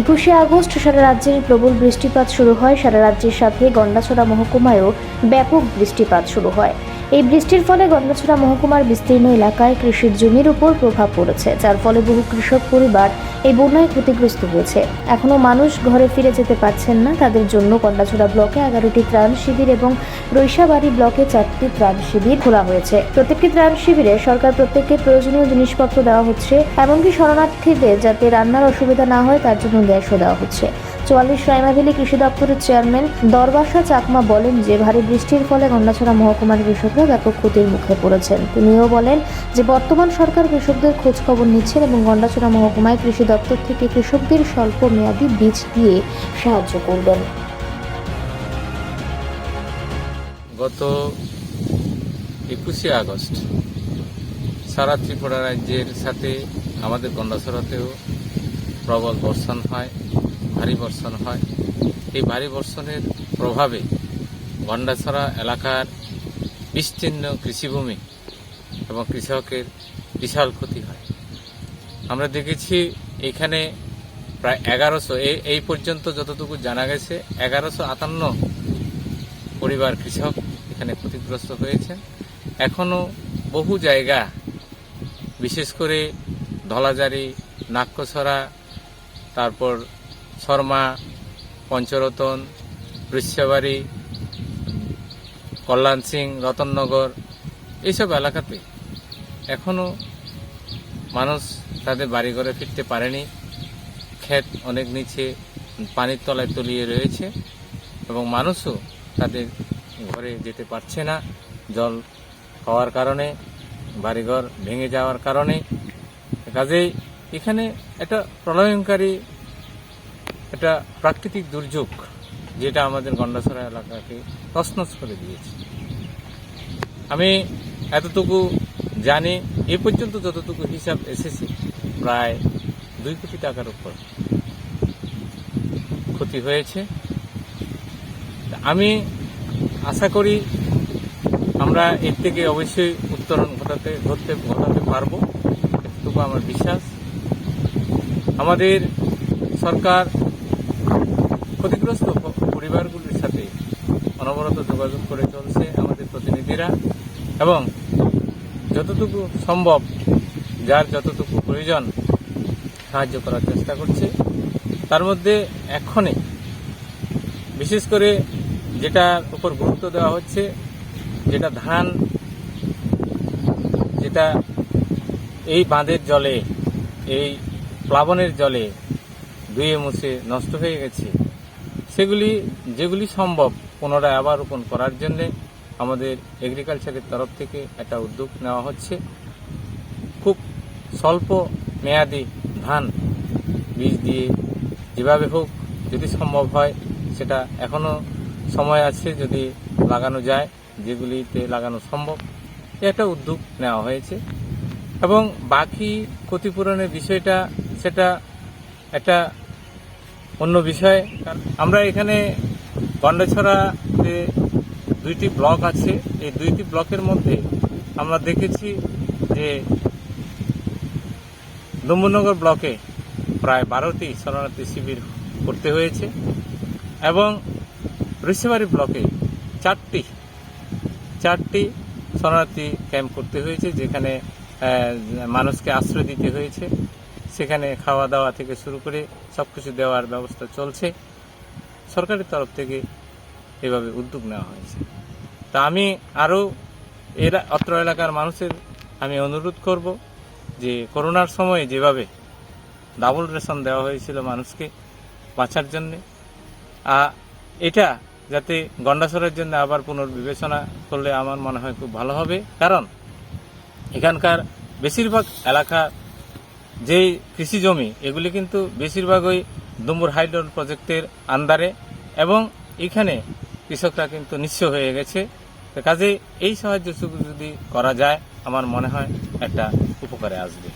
একুশে আগস্ট সারা রাজ্যের প্রবল বৃষ্টিপাত শুরু হয়। সারা রাজ্যের সাথে গন্ডাছড়া মহকুমায়ও ব্যাপক বৃষ্টিপাত শুরু হয়। এই বৃষ্টির ফলে গন্ডাছড়া মহকুমার বিস্তীর্ণ এলাকায় কৃষির জমির উপর প্রভাব পড়েছে, যার ফলে বহু কৃষক পরিবার এই বন্যায় ক্ষতিগ্রস্ত হয়েছে। এখনও মানুষ ঘরে ফিরে যেতে পারছেন না। তাদের জন্য গন্ডাছড়া ব্লকে এগারোটি ত্রাণ শিবির এবং রৈশাবাড়ি ব্লকে চারটি ত্রাণ শিবির খোলা হয়েছে। প্রত্যেকটি ত্রাণ শিবিরে সরকার প্রত্যেককে প্রয়োজনীয় জিনিসপত্র দেওয়া হচ্ছে, এমনকি শরণার্থীদের যাতে রান্নার অসুবিধা না হয়, তার জন্য গ্যাসও দেওয়া হচ্ছে। চুয়াল্লিশ রায়মাভেলি কৃষি দপ্তরের চেয়ারম্যান দরবাসা চাকমা বলেন যে, ভারী বৃষ্টির ফলে গন্ডাছড়া মহকুমার কৃষকরা ব্যাপক ক্ষতির মুখে পড়েছেন। তিনিও বলেন যে, বর্তমান সরকার কৃষকদের খোঁজ খবর নিচ্ছেন এবং গন্ডাছড়া মহকুমায় কৃষি দপ্তর থেকে কৃষকদের স্বল্প মেয়াদী বীজ দিয়ে সাহায্য করবেন। গত একুশে আগস্ট সারা ত্রিপুরা রাজ্যের সাথে আমাদের গন্ডাছড়াতেও প্রবল বর্ষণ হয়। ভারী বর্ষণ হয়। এই ভারী বর্ষণের প্রভাবে গন্ডাছড়া এলাকার বিস্তীর্ণ কৃষিভূমি এবং কৃষকের বিশাল ক্ষতি হয়। আমরা দেখেছি এখানে প্রায় এগারোশো এই পর্যন্ত যতটুকু জানা গেছে, এগারোশো আটান্ন পরিবার কৃষক এখানে ক্ষতিগ্রস্ত হয়েছেন এখনও বহু জায়গা, বিশেষ করে ধলাজারি নাক্যছড়া তারপর শর্মা, পঞ্চরতন বৃক্ষবাড়ি কল্যাণ সিং রতননগর এইসব এলাকাতে এখনও মানুষ তাদের বাড়িঘরে ফিরতে পারেনি। ক্ষেত অনেক নিচে পানির তলায় তলিয়ে রয়েছে এবং মানুষও তাদের ঘরে যেতে পারছে না। জল হওয়ার কারণে, বাড়িঘর ভেঙে যাওয়ার কারণে। কাজেই এখানে একটা প্রলয়ঙ্কারী একটা প্রাকৃতিক দুর্যোগ যেটা আমাদের গন্ডাছড়া এলাকাকে তছনছ করে দিয়েছে। আমি এতটুকু জানি, এ পর্যন্ত যতটুকু হিসাব এসেছে, প্রায় দুই কোটি টাকার উপর ক্ষতি হয়েছে। আমি আশা করি আমরা এর থেকে অবশ্যই উত্তরণ ঘটাতে, ঘটতে, ঘটাতে পারব এটুকু আমার বিশ্বাস। আমাদের সরকার ক্ষতিগ্রস্ত পরিবারগুলির সাথে অনবরত যোগাযোগ করে চলছে আমাদের প্রতিনিধিরা এবং যতটুকু সম্ভব যার যতটুকু প্রয়োজন সাহায্য করার চেষ্টা করছে। তার মধ্যে এক্ষণে বিশেষ করে যেটার উপর গুরুত্ব দেওয়া হচ্ছে, যেটা ধান, যেটা এই বাঁধের জলে, এই প্লাবনের জলে ধুয়ে মুছে নষ্ট হয়ে গেছে। সেগুলি, যেগুলি সম্ভব পুনরায় আবার রোপণ করার জন্য আমাদের এগ্রিকালচারের তরফ থেকে একটা উদ্যোগ নেওয়া হচ্ছে। খুব স্বল্প মেয়াদি ধান বীজ দিয়ে যেভাবে হোক যদি সম্ভব হয়, সেটা এখনও সময় আছে যদি লাগানো যায়, যেগুলিতে লাগানো সম্ভব। একটা উদ্যোগ নেওয়া হয়েছে। এবং বাকি ক্ষতিপূরণের বিষয়টা, সেটা একটা অন্য বিষয়ে, আমরা এখানে গন্ডাছড়াতে দুইটি ব্লক আছে। এই দুইটি ব্লকের মধ্যে আমরা দেখেছি যে ডম্বুনগর ব্লকে প্রায় বারোটি শরণার্থী শিবির করতে হয়েছে এবং ঋষিবাড়ি ব্লকে চারটি চারটি শরণার্থী ক্যাম্প করতে হয়েছে যেখানে মানুষকে আশ্রয় দিতে হয়েছে। সেখানে খাওয়া দাওয়া থেকে শুরু করে সব কিছু দেওয়ার ব্যবস্থা চলছে। সরকারের তরফ থেকে এভাবে উদ্যোগ নেওয়া হয়েছে। তা আমি আরও এরা অত্র এলাকার মানুষের আমি অনুরোধ করব যে করোনার সময়ে যেভাবে ডাবল রেশন দেওয়া হয়েছিল মানুষকে বাঁচার জন্যে এটা যাতে গন্ডাছড়ের জন্য আবার পুনর্বিবেচনা করলে আমার মনে হয় খুব ভালো হবে। কারণ এখানকার বেশিরভাগ এলাকা যেই কৃষি জমি, এগুলি কিন্তু বেশিরভাগই ডুম্বুর হাইড্রোল প্রজেক্টের আন্দারে এবং এখানে কৃষকরা কিন্তু নিঃস্ব হয়ে গেছে। কাজে এই সাহায্য যদি করা যায়, আমার মনে হয় একটা উপকারে আসবে।